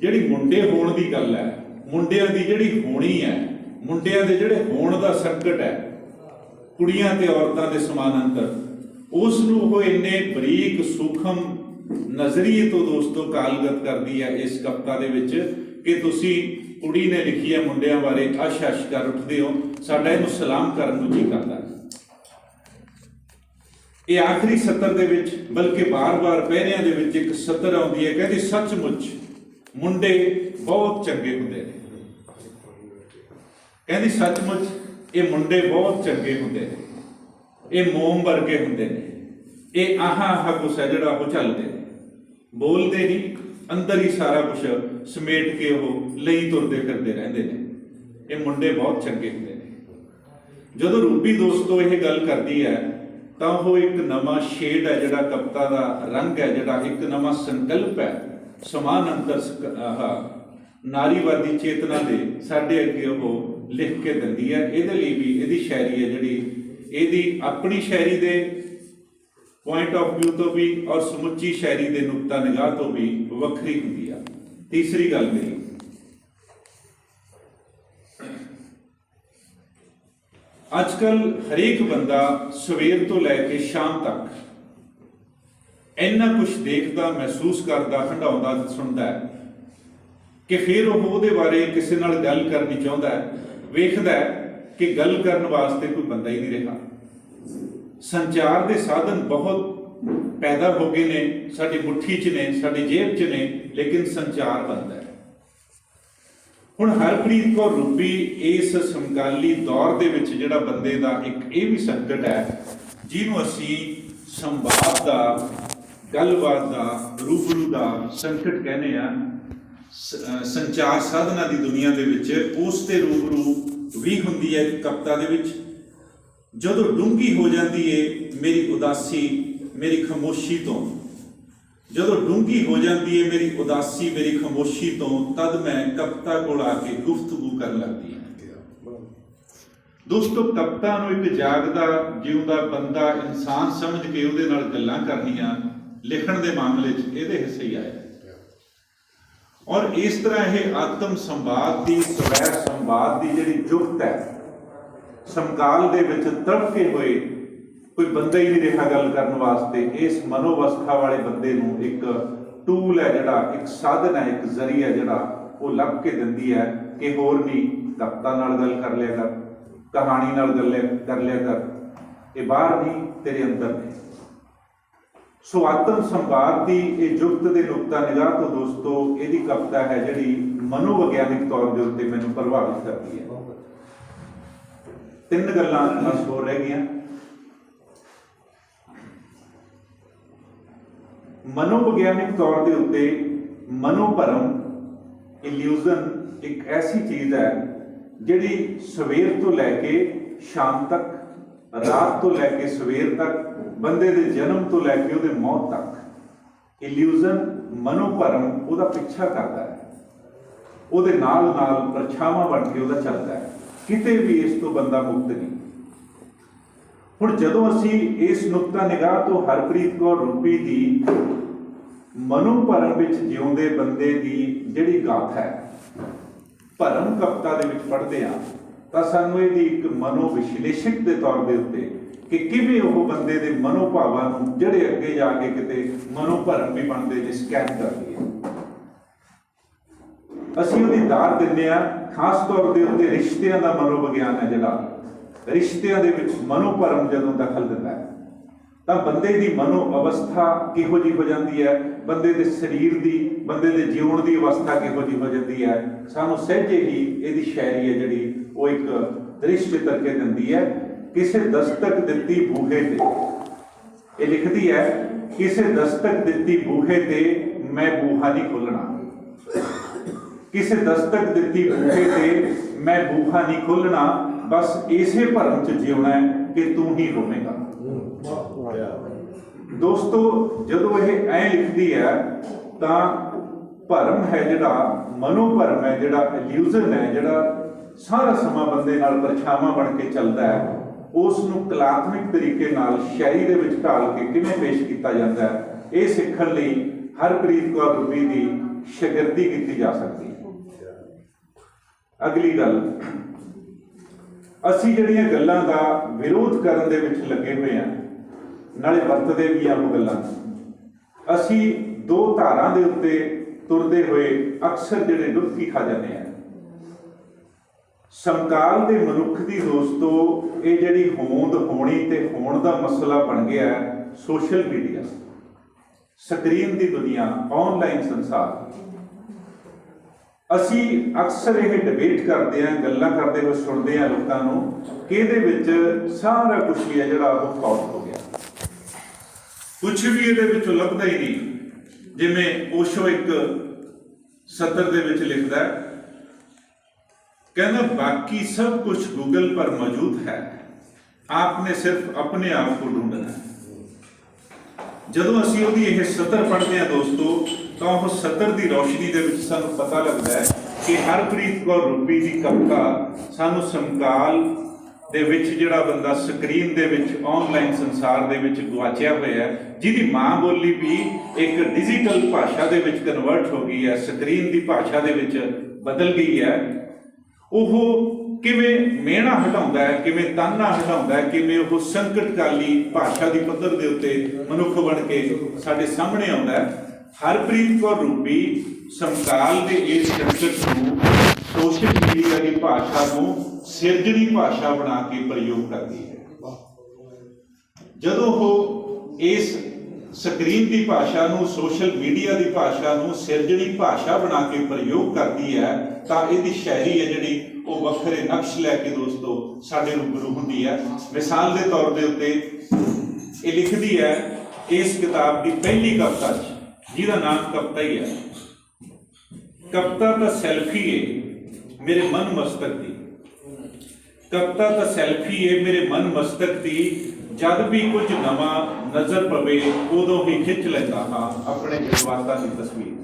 ਜਿਹੜੀ ਮੁੰਡੇ ਹੋਣ ਦੀ ਗੱਲ ਹੈ, ਮੁੰਡਿਆਂ ਦੀ ਜਿਹੜੀ ਹੋਣੀ ਹੈ, ਮੁੰਡਿਆਂ ਦੇ ਜਿਹੜੇ ਹੋਣ ਦਾ ਸੰਕਟ ਹੈ, ਕੁੜੀਆਂ ਤੇ ਔਰਤਾਂ ਦੇ ਸਮਾਨ ਅੰਤਰ ਉਸ ਨੂੰ ਉਹ ਇੰਨੇ ਬਰੀਕ ਸੂਖਮ ਨਜ਼ਰੀਏ ਤੋਂ ਦੋਸਤੋ ਕਾਲਗਤ ਕਰਦੀ ਹੈ ਇਸ ਕਵਿਤਾ ਦੇ ਵਿੱਚ ਕਿ ਤੁਸੀਂ ਕੁੜੀ ਨੇ ਲਿਖੀ ਹੈ ਮੁੰਡਿਆਂ ਬਾਰੇ ਅਸ਼ ਅਸ਼ ਕਰ ਉੱਠਦੇ ਹੋ, ਸਾਡਾ ਇਹਨੂੰ ਸਲਾਮ ਕਰਨ ਨੂੰ ਜੀ ਕਰਦਾ ਇਹ ਆਖਰੀ ਸੱਤਰ ਦੇ ਵਿੱਚ, ਬਲਕਿ ਬਾਰ-ਬਾਰ ਪਹਿਰਿਆਂ ਦੇ ਵਿੱਚ ਇੱਕ ਸੱਤਰ ਆਉਂਦੀ ਹੈ, ਕਹਿੰਦੀ ਸੱਚਮੁੱਚ ਮੁੰਡੇ ਬਹੁਤ ਚੰਗੇ ਹੁੰਦੇ ਨੇ। ਕਹਿੰਦੀ ਸੱਚਮੁੱਚ ਇਹ ਮੁੰਡੇ ਬਹੁਤ ਚੰਗੇ ਹੁੰਦੇ ਨੇ। ਇਹ ਮੋਮ ਵਰਗੇ ਹੁੰਦੇ ਨੇ। ਇਹ ਆਹਾ ਆਹਾ ਕੁਛ ਹੈ ਜਿਹੜਾ ਉਹ ਚੱਲਦੇ ਨੇ। ਬੋਲਦੇ ਨਹੀਂ ਅੰਦਰ ਹੀ ਸਾਰਾ ਕੁਝ ਸਮੇਟ ਕੇ ਉਹ ਲਈ ਤੁਰਦੇ ਫਿਰਦੇ ਰਹਿੰਦੇ ਨੇ। ਇਹ ਮੁੰਡੇ ਬਹੁਤ ਚੰਗੇ ਹੁੰਦੇ ਨੇ। ਜਦੋਂ ਰੂਬੀ ਦੋਸਤੋ ਇਹ ਗੱਲ ਕਰਦੀ ਹੈ, ਤਾਂ ਉਹ ਇੱਕ ਨਵਾਂ ਸ਼ੇਡ ਹੈ ਜਿਹੜਾ ਕਵਿਤਾ ਦਾ ਰੰਗ ਹੈ, ਜਿਹੜਾ ਇੱਕ ਨਵਾਂ ਸੰਕਲਪ ਹੈ। ਸਮਾਨ ਅੰਤਰ ਆਹ, ਨਾਰੀਵਾਦੀ ਚੇਤਨਾ ਦੇ ਸਾਡੇ ਅੱਗੇ ਉਹ ਲਿਖ ਕੇ ਦਿੰਦੀ ਹੈ। ਇਹਦੇ ਲਈ ਵੀ ਇਹਦੀ ਸ਼ਾਇਰੀ ਹੈ ਜਿਹੜੀ, ਇਹਦੀ ਆਪਣੀ ਸ਼ਾਇਰੀ ਦੇ ਪੁਆਇੰਟ ਆਫ View ਤੋਂ ਵੀ ਔਰ ਸਮੁੱਚੀ ਸ਼ਾਇਰੀ ਦੇ ਨੁਕਤਾ ਨਿਗਾਹ ਤੋਂ ਵੀ ਵੱਖਰੀ ਹੁੰਦੀ ਆ। ਤੀਸਰੀ ਗੱਲ ਮੇਰੀ। ਅੱਜ ਕੱਲ ਹਰੇਕ ਬੰਦਾ ਸਵੇਰ ਤੋਂ ਲੈ ਕੇ ਸ਼ਾਮ ਤੱਕ ਇੰਨਾ ਕੁਝ ਦੇਖਦਾ, ਮਹਿਸੂਸ ਕਰਦਾ ਹੰਡਾਉਂਦਾ ਸੁਣਦਾ ਹੈ ਕਿ ਫਿਰ ਉਹ ਉਹਦੇ ਬਾਰੇ ਕਿਸੇ ਨਾਲ ਗੱਲ ਕਰਨੀ ਚਾਹੁੰਦਾ ਹੈ, ਵੇਖਦਾ ਹੈ ਕਿ ਗੱਲ ਕਰਨ ਵਾਸਤੇ ਕੋਈ ਬੰਦਾ ਹੀ ਨਹੀਂ ਰਿਹਾ। ਸੰਚਾਰ ਦੇ ਸਾਧਨ ਬਹੁਤ ਪੈਦਾ ਹੋ ਗਏ ਨੇ, ਸਾਡੀ ਮੁੱਠੀ 'ਚ ਨੇ, ਸਾਡੀ ਜੇਬ 'ਚ ਨੇ, ਲੇਕਿਨ ਸੰਚਾਰ ਬੰਦ ਹੈ। ਹੁਣ ਹਰਪ੍ਰੀਤ ਕੌਰ ਰੂਪੀ ਇਸ ਸਮਕਾਲੀ ਦੌਰ ਦੇ ਵਿੱਚ ਜਿਹੜਾ ਬੰਦੇ ਦਾ ਇੱਕ ਇਹ ਵੀ ਸੰਕਟ ਹੈ, ਜਿਹਨੂੰ ਅਸੀਂ ਸੰਵਾਦ ਦਾ ਗੱਲਬਾਤ ਦਾ, ਰੂਬਰੂ ਦਾ ਸੰਕਟ ਕਹਿੰਦੇ ਆ ਸੰਚਾਰ ਸਾਧਨਾਂ ਦੀ ਦੁਨੀਆ ਦੇ ਵਿੱਚ ਉਸ ਤੇ ਰੂਬਰੂ ਵੀ ਹੁੰਦੀ ਹੈ ਕਵਿਤਾ ਦੇ ਵਿੱਚ। ਜਦੋਂ ਡੂੰਗੀ ਹੋ ਜਾਂਦੀ ਏ ਮੇਰੀ ਉਦਾਸੀ ਮੇਰੀ ਖਾਮੋਸ਼ੀ ਤੋਂ, ਜਦੋਂ ਡੂੰਗੀ ਹੋ ਜਾਂਦੀ ਏ ਮੇਰੀ ਉਦਾਸੀ ਮੇਰੀ ਖਾਮੋਸ਼ੀ ਤੋਂ, ਤਦ ਮੈਂ ਕਵਿਤਾ ਕੋਲ ਆ ਕੇ ਗੁਫ਼ਤਗੂ ਕਰਨ ਲੱਗਦੀ ਹਾਂ। ਦੋਸਤੋ, ਕਵਿਤਾ ਨੂੰ ਇੱਕ ਜਾਗਦਾ, ਜਿਉਂਦਾ ਬੰਦਾ ਇਨਸਾਨ ਸਮਝ ਕੇ ਉਹਦੇ ਨਾਲ ਗੱਲਾਂ ਕਰਨੀਆਂ ਲਿਖਣ ਦੇ ਮਾਮਲੇ 'ਚ ਇਹਦੇ ਹਿੱਸੇ ਹੀ ਆਏ। ਔਰ ਇਸ ਤਰ੍ਹਾਂ ਇਹ ਆਤਮ ਸੰਵਾਦ ਦੀ, ਸਵੈ ਸੰਵਾਦ ਦੀ ਜਿਹੜੀ ਜੁਗਤ ਹੈ, ਸਮਕਾਲ ਦੇ ਵਿੱਚ ਤੜਕੇ ਹੋਏ ਕੋਈ ਬੰਦਾ ਹੀ ਨਹੀਂ ਰਿਹਾ ਗੱਲ ਕਰਨ ਵਾਸਤੇ, ਇਸ ਮਨੋਵਸਥਾ ਵਾਲੇ ਬੰਦੇ ਨੂੰ ਇੱਕ ਟੂਲ ਹੈ ਜਿਹੜਾ, ਇੱਕ ਸਾਧਨ ਹੈ, ਇੱਕ ਜ਼ਰੀਆ ਜਿਹੜਾ, ਉਹ ਲੱਭ ਕੇ ਦਿੰਦੀ ਹੈ ਕਿ ਹੋਰ ਵੀ ਕਵਿਤਾ ਨਾਲ ਗੱਲ ਕਰ ਲਿਆ ਕਰ, ਕਹਾਣੀ ਨਾਲ ਗੱਲ ਕਰ ਲਿਆ ਕਰ। ਇਹ ਬਾਹਰ ਨਹੀਂ, ਤੇਰੇ ਅੰਦਰ ਨੇ ਸੋ ਆਤਮ ਸੰਵਾਦ ਦੀ ਇਹ ਜੁਗਤ ਦੇ ਨੁਕਤਾ ਨਿਗਾਹ ਤੋਂ ਦੋਸਤੋ ਇਹਦੀ ਕਵਿਤਾ ਹੈ ਜਿਹੜੀ ਮਨੋਵਿਗਿਆਨਿਕ ਤੌਰ ਦੇ ਉੱਤੇ ਮੈਨੂੰ ਪ੍ਰਭਾਵਿਤ ਕਰਦੀ ਹੈ। ਤਿੰਨ ਗੱਲਾਂ ਬਸ ਹੋਰ ਰਹਿ ਗਈਆਂ। ਮਨੋਵਿਗਿਆਨਿਕ ਤੌਰ ਦੇ ਉੱਤੇ ਮਨੋਭਰਮ ਇਲੂਜ਼ਨ ਇੱਕ ਐਸੀ ਚੀਜ਼ ਹੈ ਜਿਹੜੀ ਸਵੇਰ ਤੋਂ ਲੈ ਕੇ ਸ਼ਾਮ ਤੱਕ ਰਾਤ ਤੋਂ ਲੈ ਕੇ ਸਵੇਰ ਤੱਕ, ਬੰਦੇ ਦੇ ਜਨਮ ਤੋਂ ਲੈ ਕੇ ਉਹਦੇ ਮੌਤ ਤੱਕ ਇਲੂਜ਼ਨ ਮਨੋਭਰਮ ਉਹਦਾ ਪਿੱਛਾ ਕਰਦਾ ਹੈ। ਉਹਦੇ ਨਾਲ ਨਾਲ ਪਰਛਾਵਾਂ ਬਣ ਕੇ ਉਹਦਾ ਚੱਲਦਾ ਹੈ। ਕਿਤੇ ਵੀ ਇਸ ਤੋਂ ਬੰਦਾ ਮੁਕਤ ਨਹੀਂ। ਹੁਣ ਜਦੋਂ ਅਸੀਂ ਇਸ ਨੁਕਤਾ ਨਿਗਾਹ ਤੋਂ ਹਰਪ੍ਰੀਤ ਕੌਰ ਰੂਪੀ ਦੀ ਮਨੋਭਰਮ ਵਿੱਚ ਜਿਉਂਦੇ ਬੰਦੇ ਦੀ ਜਿਹੜੀ ਗਾਥਾ ਹੈ, ਭਰਮ ਕਵਿਤਾ ਦੇ ਵਿੱਚ ਪੜ੍ਹਦੇ ਆ ਤਾਂ ਸਾਨੂੰ ਇਹਦੀ ਇੱਕ ਮਨੋ ਵਿਸ਼ਲੇਸ਼ਕ ਦੇ ਤੌਰ ਦੇ ਉੱਤੇ ਕਿ ਕਿਵੇਂ ਉਹ ਬੰਦੇ ਦੇ ਮਨੋਭਾਵਾਂ ਨੂੰ ਜਿਹੜੇ ਅੱਗੇ ਜਾ ਕੇ ਕਿਤੇ ਮਨੋ ਭਰਮ ਵੀ ਬਣਦੇ ਨੇ ਸਕੈਨ ਕਰਦੀ ਹੈ। ਅਸੀਂ ਉਹਦੀ ਦਾਰ ਦਿੰਦੇ ਆ ਖਾਸ ਤੌਰ ਦੇ ਉੱਤੇ ਰਿਸ਼ਤਿਆਂ ਦਾ ਮਨੋਵਿਗਿਆਨ ਹੈ ਜਿਹੜਾ। ਰਿਸ਼ਤਿਆਂ ਦੇ ਵਿੱਚ ਮਨੋ ਭਰਮ ਜਦੋਂ ਦਖਲ ਦਿੰਦਾ ਹੈ, ਤਾਂ ਬੰਦੇ ਦੀ ਮਨੋ ਅਵਸਥਾ ਕਿਹੋ ਜਿਹੀ ਹੋ ਜਾਂਦੀ ਹੈ? ਬੰਦੇ ਦੇ ਸਰੀਰ ਦੀ, ਬੰਦੇ ਦੇ ਜਿਉਣ ਦੀ ਅਵਸਥਾ ਕਿਹੋ ਜਿਹੀ ਹੋ ਜਾਂਦੀ ਹੈ? ਸਾਨੂੰ ਸਹਿਜੇ ਹੀ ਇਹਦੀ ਸ਼ਾਇਰੀ ਹੈ ਜਿਹੜੀ ਉਹ ਇੱਕ ਦ੍ਰਿਸ਼ ਚਿੱਤਰ ਕੇ ਦਿੰਦੀ ਹੈ, ਕਿਸੇ ਦਸਤਕ ਦਿੱਤੀ ਬੂਹੇ ਤੇ। ਇਹ ਲਿਖਦੀ ਹੈ, ਕਿਸੇ ਦਸਤਕ ਦਿੱਤੀ ਬੂਹੇ ਤੇ ਮੈਂ ਬੂਹਾ ਨਹੀਂ ਖੋਲਣਾ ਕਿਸੇ ਦਸਤਕ ਦਿੱਤੀ ਬੂਹੇ ਤੇ ਮੈਂ ਬੂਹਾ ਨਹੀਂ ਖੋਲਣਾ ਬਸ ਇਸੇ ਭਰਮ ਚ ਜਿਉਣਾ ਹੈ ਕਿ ਤੂੰ ਹੀ ਹੋਵੇਂਗਾ ਦੋਸਤੋ, ਜਦੋਂ ਇਹ ਐ ਲਿਖਦੀ ਹੈ, ਤਾਂ ਭਰਮ ਹੈ ਜਿਹੜਾ ਮਨੋ ਭਰਮ ਹੈ ਜਿਹੜਾ ਇਲੂਜ਼ਨ ਹੈ ਜਿਹੜਾ ਸਾਰਾ ਸਮਾਂ ਬੰਦੇ ਨਾਲ ਪਰਛਾਵਾਂ ਬਣ ਕੇ ਚੱਲਦਾ ਹੈ। ਉਸ ਨੂੰ ਕਲਾਤਮਿਕ ਤਰੀਕੇ ਨਾਲ ਸ਼ਾਇਰੀ ਦੇ ਵਿੱਚ ਢਾਲ ਕੇ ਕਿਵੇਂ ਪੇਸ਼ ਕੀਤਾ ਜਾਂਦਾ ਹੈ, ਇਹ ਸਿੱਖਣ ਲਈ ਹਰਪ੍ਰੀਤ ਕੌਰ ਰੂਬੀ ਦੀ ਸ਼ਾਗਿਰਦੀ ਕੀਤੀ ਜਾ ਸਕਦੀ ਹੈ। ਅਗਲੀ ਗੱਲ, ਅਸੀਂ ਜਿਹੜੀਆਂ ਗੱਲਾਂ ਦਾ ਵਿਰੋਧ ਕਰਨ ਦੇ ਵਿੱਚ ਲੱਗੇ ਹੋਏ ਆ ਨਾਲੇ ਵਰਤਦੇ ਵੀ ਆ ਉਹ ਗੱਲਾਂ। ਅਸੀਂ ਦੋ ਧਾਰਾਂ ਦੇ ਉੱਤੇ ਤੁਰਦੇ ਹੋਏ ਅਕਸਰ ਜਿਹੜੇ ਡੁਬਕੀ ਖਾ ਜਾਂਦੇ ਆ ਸਮਕਾਲ ਦੇ ਮਨੁੱਖ ਦੀ ਦੋਸਤੋ, ਇਹ ਜਿਹੜੀ ਹੋਂਦ ਹੋਣੀ ਤੇ ਹੋਣ ਦਾ ਮਸਲਾ ਬਣ ਗਿਆ ਹੈ ਸੋਸ਼ਲ ਮੀਡੀਆ ਸਕਰੀਨ ਦੀ ਦੁਨੀਆ ਆਨਲਾਈਨ ਸੰਸਾਰ। ਅਸੀਂ ਅਕਸਰ ਇਹ ਡਿਬੇਟ ਕਰਦੇ ਆਂ ਗੱਲਾਂ ਕਰਦੇ ਹੋਏ ਸੁਣਦੇ ਆਂ ਲੋਕਾਂ ਨੂੰ ਕਿ ਇਹਦੇ ਵਿੱਚ ਸਾਰਾ ਕੁਝ ਹੀ ਹੈ ਜਿਹੜਾ ਉਹ ਕੌਟ ਹੋ ਗਿਆ। ਕੁਝ ਵੀ ਇਹਦੇ ਵਿੱਚੋਂ ਲੱਭਦਾ ਹੀ ਨਹੀਂ। ਜਿਵੇਂ ਓਸ਼ੋ ਇੱਕ ਸੱਤਰ ਦੇ ਵਿੱਚ ਲਿਖਦਾ ਹੈ ਕਹਿੰਦਾ, ਬਾਕੀ ਸਭ ਕੁਝ ਗੂਗਲ ਪਰ ਮੌਜੂਦ ਹੈ। ਆਪਨੇ ਸਿਰਫ ਆਪਣੇ ਆਪ ਨੂੰ ਢੂੰਡਣਾ ਜਦੋਂ ਅਸੀਂ ਉਹਦੀ ਇਹ ਸਤਰ ਪੜ੍ਹਦੇ ਹਾਂ ਦੋਸਤੋ, ਤਾਂ ਉਹ ਸਤਰ ਦੀ ਰੌਸ਼ਨੀ ਦੇ ਵਿੱਚ ਸਾਨੂੰ ਪਤਾ ਲੱਗਦਾ ਹੈ ਕਿ ਹਰਪ੍ਰੀਤ ਕੌਰ ਰੂਪੀ ਦੀ ਕਵਿਤਾ ਸਾਨੂੰ ਸਮਕਾਲ ਦੇ ਵਿੱਚ ਜਿਹੜਾ ਬੰਦਾ ਸਕਰੀਨ ਦੇ ਵਿੱਚ ਆਨਲਾਈਨ ਸੰਸਾਰ ਦੇ ਵਿੱਚ ਗਵਾਚਿਆ ਹੋਇਆ ਹੈ, ਜਿਹਦੀ ਮਾਂ ਬੋਲੀ ਵੀ ਇੱਕ ਡਿਜੀਟਲ ਭਾਸ਼ਾ ਦੇ ਵਿੱਚ ਕਨਵਰਟ ਹੋ ਗਈ ਹੈ, ਸਕਰੀਨ ਦੀ ਭਾਸ਼ਾ ਦੇ ਵਿੱਚ ਬਦਲ ਗਈ ਹੈ ਉਹ ਕਿਵੇਂ ਮਿਹਣਾ ਹਟਾਉਂਦਾ ਹੈ, ਕਿਵੇਂ ਤਾਨਾ ਹਟਾਉਂਦਾ ਹੈ, ਕਿਵੇਂ ਉਹ ਸੰਕਟਕਾਲੀ ਭਾਸ਼ਾ ਦੀ ਪੱਧਰ ਦੇ ਉੱਤੇ ਮਨੁੱਖ ਬਣ ਕੇ ਸਾਡੇ ਸਾਹਮਣੇ ਆਉਂਦਾ ਹੈ। ਹਰਪ੍ਰੀਤ ਕੌਰ ਰੂਪੀ ਸਮਕਾਲ ਦੇ ਇਸ ਸੰਕਟ ਨੂੰ ਸੋਸ਼ਲ ਮੀਡੀਆ ਦੀ ਭਾਸ਼ਾ ਨੂੰ ਸਿਰਜਣੀ ਭਾਸ਼ਾ ਬਣਾ ਕੇ ਪ੍ਰਯੋਗ ਕਰਦੀ ਹੈ। ਜਦੋਂ ਉਹ ਇਸ ਸਕਰੀਨ ਦੀ ਭਾਸ਼ਾ ਨੂੰ, ਸੋਸ਼ਲ ਮੀਡੀਆ ਦੀ ਭਾਸ਼ਾ ਨੂੰ ਸਿਰਜਣੀ ਭਾਸ਼ਾ ਬਣਾ ਕੇ ਪ੍ਰਯੋਗ ਕਰਦੀ ਹੈ, ਤਾਂ ਇਹਦੀ ਸ਼ਾਇਰੀ ਹੈ ਜਿਹੜੀ ਉਹ ਵੱਖਰੇ ਨਕਸ਼ ਲੈ ਕੇ ਦੋਸਤੋ ਸਾਡੇ ਰੂਬਰੂ ਹੁੰਦੀ ਹੈ। ਮਿਸਾਲ ਦੇ ਤੌਰ ਦੇ ਉੱਤੇ ਇਹ ਲਿਖਦੀ ਹੈ, ਇਸ ਕਿਤਾਬ ਦੀ ਪਹਿਲੀ ਕਵਿਤਾ 'ਚ, ਜਿਹਦਾ ਨਾਮ ਕਵਿਤਾ ਹੀ ਹੈ। ਕਵਿਤਾ ਤਾਂ ਸੈਲਫੀ ਹੈ ਮੇਰੇ ਮਨ ਮਸਤਕ ਦੀ। ਕਵਿਤਾ ਤਾਂ ਸੈਲਫੀ ਹੈ ਮੇਰੇ ਮਨ ਮਸਤਕ ਦੀ ਜਦ ਵੀ ਕੁਝ ਨਵਾਂ ਨਜ਼ਰ ਪਵੇ, ਉਦੋਂ ਹੀ ਖਿੱਚ ਲੈਂਦਾ ਹਾਂ ਆਪਣੇ ਜਜ਼ਬਾਤਾਂ ਦੀ ਤਸਵੀਰ।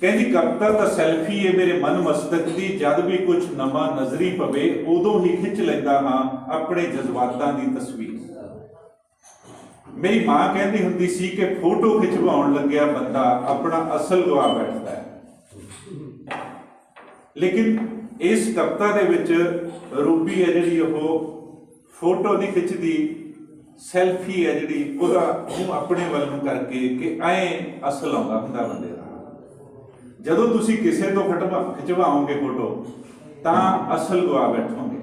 ਕਹਿੰਦੀ ਕਵਿਤਾ ਤਾਂ ਸੈਲਫੀ ਹੈ ਮੇਰੇ ਮਨ ਮਸਤਕ ਦੀ, ਜਦ ਵੀ ਕੁਝ ਨਵਾਂ ਨਜ਼ਰੀ ਪਵੇ, ਉਦੋਂ ਹੀ ਖਿੱਚ ਲੈਂਦਾ ਹਾਂ ਆਪਣੇ ਜਜ਼ਬਾਤਾਂ ਦੀ ਤਸਵੀਰ। ਮੇਰੀ ਮਾਂ ਕਹਿੰਦੀ ਹੁੰਦੀ ਸੀ ਕਿ ਫੋਟੋ ਖਿਚਵਾਉਣ ਲੱਗਿਆ ਬੰਦਾ ਆਪਣਾ ਅਸਲ ਗਵਾ ਬੈਠਦਾ ਹੈ। ਲੇਕਿਨ ਇਸ ਕਵਿਤਾ ਦੇ ਵਿੱਚ ਰੂਬੀ ਹੈ ਜਿਹੜੀ ਉਹ ਫੋਟੋ ਨਹੀਂ ਖਿੱਚਦੀ, ਸੈਲਫੀ ਹੈ ਜਿਹੜੀ, ਉਹਦਾ ਉਹ ਆਪਣੇ ਵੱਲ ਨੂੰ ਕਰਕੇ ਕਿ ਐ ਅਸਲ ਆਉਂਦਾ ਹੁੰਦਾ ਬੰਦੇ ਦਾ। ਜਦੋਂ ਤੁਸੀਂ ਕਿਸੇ ਤੋਂ ਖਟਵਾ ਖਿਚਵਾਓਗੇ ਫੋਟੋ, ਤਾਂ ਅਸਲ ਗਵਾ ਬੈਠੋਗੇ।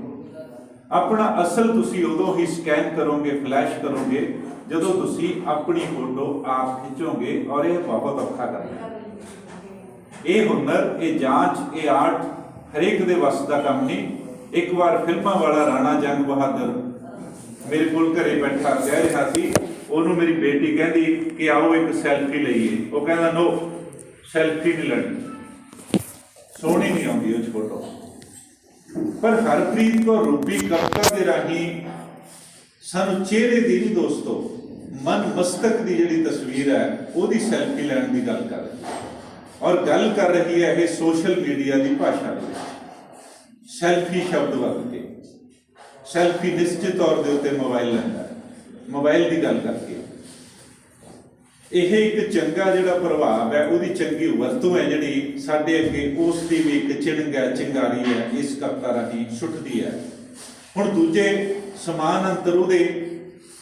ਆਪਣਾ ਅਸਲ ਤੁਸੀਂ ਉਦੋਂ ਹੀ ਸਕੈਨ ਕਰੋਗੇ, ਫਲੈਸ਼ ਕਰੋਗੇ, ਜਦੋਂ ਤੁਸੀਂ ਆਪਣੀ ਫੋਟੋ ਆਪ ਖਿੱਚੋਗੇ ਔਰ ਇਹ ਬਹੁਤ ਔਖਾ ਕਰਨਾ ਹੈ। ਇਹ ਹੁਨਰ, ਇਹ ਜਾਂਚ, ਇਹ ਆਰਟ ਹਰੇਕ ਦੇ ਵੱਸ ਦਾ ਕੰਮ ਨਹੀਂ। ਇੱਕ ਵਾਰ ਫਿਲਮਾਂ ਵਾਲਾ ਰਾਣਾ ਜੰਗ ਬਹਾਦਰ ਮੇਰੇ ਕੋਲ ਘਰੇ ਬੈਠਾ, ਕਹਿ ਰਿਹਾ ਸੀ, ਉਹਨੂੰ ਮੇਰੀ ਬੇਟੀ ਕਹਿੰਦੀ ਕਿ ਆਓ ਇੱਕ ਸੈਲਫੀ ਲਈਏ। ਉਹ ਕਹਿੰਦਾ, ਨੋ, ਸੈਲਫੀ ਨਹੀਂ ਲੈਣੀ। ਸੋਹਣੀ ਨਹੀਂ ਆਉਂਦੀ ਉਹ 'ਚ ਫੋਟੋ ਪਰ ਹਰਪ੍ਰੀਤ ਕੌਰ ਰੂਪੀ ਕਵਿਤਾ ਦੇ ਰਾਹੀਂ ਸਾਨੂੰ ਚਿਹਰੇ ਦੀ ਨਹੀਂ ਦੋਸਤੋ, ਮਨ ਮਸਤਕ ਦੀ ਜਿਹੜੀ ਤਸਵੀਰ ਹੈ, ਉਹਦੀ ਸੈਲਫੀ ਲੈਣ ਦੀ ਗੱਲ ਕਰ ਰਹੀ ਹੈ। ਔਰ ਗੱਲ ਕਰ ਰਹੀ ਹੈ ਇਹ ਸੋਸ਼ਲ ਮੀਡੀਆ ਦੀ ਭਾਸ਼ਾ ਦੇ ਵਿੱਚ। ਸੈਲਫੀ ਸ਼ਬਦ ਵਰਤ ਕੇ, ਸੈਲਫੀ ਨਿਸ਼ਚਿਤ ਤੌਰ ਦੇ ਉੱਤੇ ਮੋਬਾਈਲ ਲੈਂਦਾ ਹੈ, ਮੋਬਾਈਲ ਦੀ ਗੱਲ ਕਰਕੇ। ਇਹ ਇੱਕ ਚੰਗਾ ਜਿਹੜਾ ਪ੍ਰਭਾਵ ਹੈ, ਉਹਦੀ ਚੰਗੀ ਵਰਤੋਂ ਹੈ ਜਿਹੜੀ ਸਾਡੇ ਅੱਗੇ ਉਸ ਦੀ ਵੀ ਇੱਕ ਚਿਣਗ ਹੈ, ਚਿੰਗਾਰੀ ਹੈ, ਇਸ ਕਵਿਤਾ ਰਾਹੀਂ ਛੁੱਟਦੀ ਹੈ। ਹੁਣ ਦੂਜੇ ਸਮਾਨ ਅੰਤਰ ਉਹਦੇ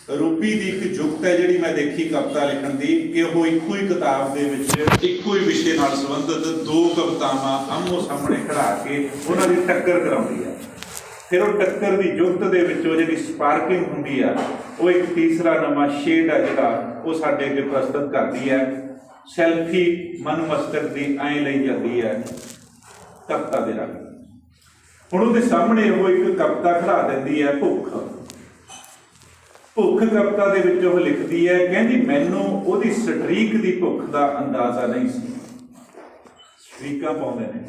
ਰੂਪੀ ਦੀ ਇੱਕ ਜੁਗਤ ਹੈ ਜਿਹੜੀ ਮੈਂ ਦੇਖੀ ਕਵਿਤਾ ਲਿਖਣ ਦੀ ਕਿ ਉਹ ਇੱਕੋ ਹੀ ਕਿਤਾਬ ਦੇ ਵਿੱਚ ਇੱਕੋ ਹੀ ਵਿਸ਼ੇ ਨਾਲ ਸੰਬੰਧਿਤ ਦੋ ਕਵਿਤਾਵਾਂ ਆਮੋ ਸਾਹਮਣੇ ਖੜਾ ਕੇ ਉਹਨਾਂ ਦੀ ਟੱਕਰ ਕਰਾਉਂਦੀ ਹੈ। ਫਿਰ ਉਹ ਟੱਕਰ ਦੀ ਜੁਗਤ ਦੇ ਵਿੱਚ ਉਹ ਜਿਹੜੀ ਸਪਾਰਕਿੰਗ ਹੁੰਦੀ ਆ, ਉਹ ਇੱਕ ਤੀਸਰਾ ਨਵਾਂ ਸ਼ੇਡ ਆ ਜਿਹੜਾ ਉਹ ਸਾਡੇ ਅੱਗੇ ਪ੍ਰਸਤੁਤ ਕਰਦੀ ਹੈ। ਸੈਲਫੀ ਮਨਮਸਤਕ ਦੀ ਐਂ ਲਈ ਜਾਂਦੀ ਹੈ ਕਵਿਤਾ ਦੇ ਰਾਹੀਂ ਹੁਣ ਉਹਦੇ ਸਾਹਮਣੇ ਉਹ ਇੱਕ ਕਵਿਤਾ ਖੜਾ ਦਿੰਦੀ ਹੈ ਭੁੱਖ। ਭੁੱਖ ਕਵਿਤਾ ਦੇ ਵਿੱਚ ਉਹ ਲਿਖਦੀ ਹੈ, ਕਹਿੰਦੀ ਮੈਨੂੰ ਉਹਦੀ ਸਟਰੀਕ ਦੀ ਭੁੱਖ ਦਾ ਅੰਦਾਜ਼ਾ ਨਹੀਂ ਸੀ। ਸਟਰੀਕਾਂ ਪਾਉਂਦੇ ਨੇ।